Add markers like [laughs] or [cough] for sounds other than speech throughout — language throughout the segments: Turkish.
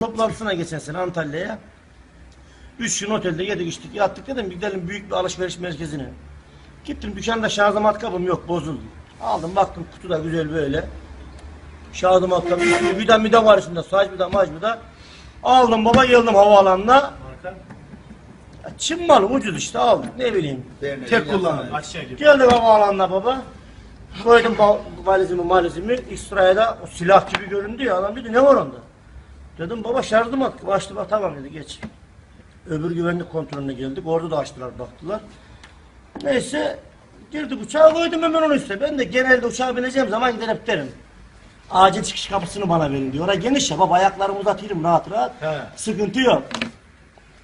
toplantısına geçen sene Antalya'ya. Üç gün otelde yedik içtik yattık dedim gidelim büyük bir alışveriş merkezine. Gittim dükkanda şarjı matkabım yok bozuldu. Aldım baktım kutu da güzel böyle. Şarjı matkabı vida mida var içinde saç vida maç vida. Aldım baba geldim havaalanına. Çin malı ucuz işte aldık ne bileyim. Tek kullanım. Geldik havaalanına baba. Koydum valizimi malizimi. İsrail'e o silah gibi göründü ya adam dedi ne var onda? Dedim baba şarjım attı. Açtı bak tamam dedi geç. Öbür güvenlik kontrolüne geldik. Orada da açtılar baktılar. Neyse girdik uçağa koydum hemen onu üstüne. Ben de genelde uçağa bineceğim zaman gider hep derim. Acil çıkış kapısını bana verin diyor. Orası geniş ya baba ayaklarımı uzatırım rahat rahat. He. Sıkıntı yok.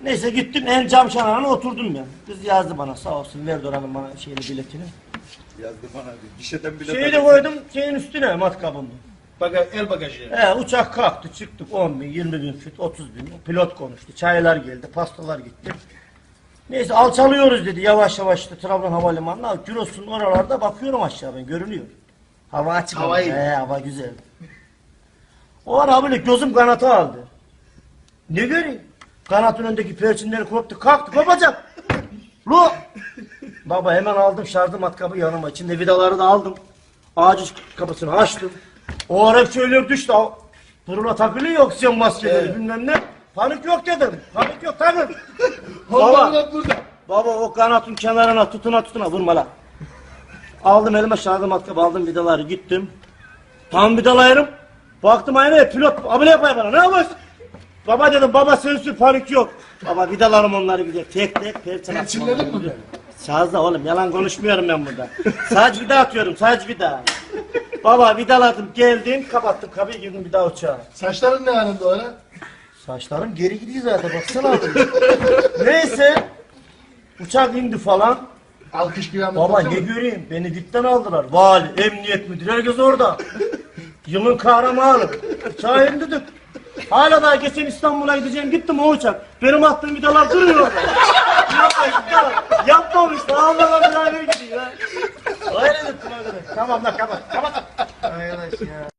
Neyse gittim en cam çanağına oturdum ben. Kız yazdı bana sağ olsun verdi oranın bana şeyini biletini. Yazdı bana gişeden bile Şeyi de koydum şeyin üstüne matkabımı. Baga, el bagajı. He, uçak kalktı çıktık 10 bin, 20 bin fit, 30 bin. Pilot konuştu. Çaylar geldi, pastalar gitti. Neyse alçalıyoruz dedi yavaş yavaş işte Trabzon Havalimanı'na. Ciros'un oralarda bakıyorum aşağı ben görünüyor. Hava açık. Hava iyi. He, hava güzel. O ara böyle gözüm kanatı aldı. Ne göreyim? Kanatın önündeki perçinleri koptu. Kalktı kopacak. Lu! Baba hemen aldım şarjı matkabı yanıma. İçinde vidaları da aldım. Ağacı kapısını açtım. O ara şöyle düştü. Pırula takılıyor oksijen maskeleri bilmem ne. Panik yok dedim. Panik yok takın. [laughs] baba, burada. baba o kanatın kenarına tutuna tutuna vurma lan. Aldım elime şarjı matkabı aldım vidaları gittim. Tam vidalayırım. Baktım aynaya pilot abone yapay bana ne yapıyorsun? Baba dedim baba sensör panik yok. Baba vidalarım onları gidiyor. Tek tek perçin Perçinledin mi? Şarjda oğlum yalan konuşmuyorum ben burada. Sadece vida atıyorum sadece vida. Baba vidaladım geldim kapattım kapıyı girdim bir daha uçağa. Saçların ne halinde ara? Saçlarım geri gidiyor zaten baksana abi. [laughs] Neyse uçak indi falan. Alkış kıyamet. Baba ne göreyim beni dipten aldılar. Vali, emniyet müdürü herkes orada. Yılın kahramanı. Uçağa indirdik. Hala daha geçen İstanbul'a gideceğim gittim o uçak. Benim attığım vidalar duruyor orada. Yapma, yapmamış. Allah'la beraber gidiyor. Hayır dedim. Tamam lan kapat.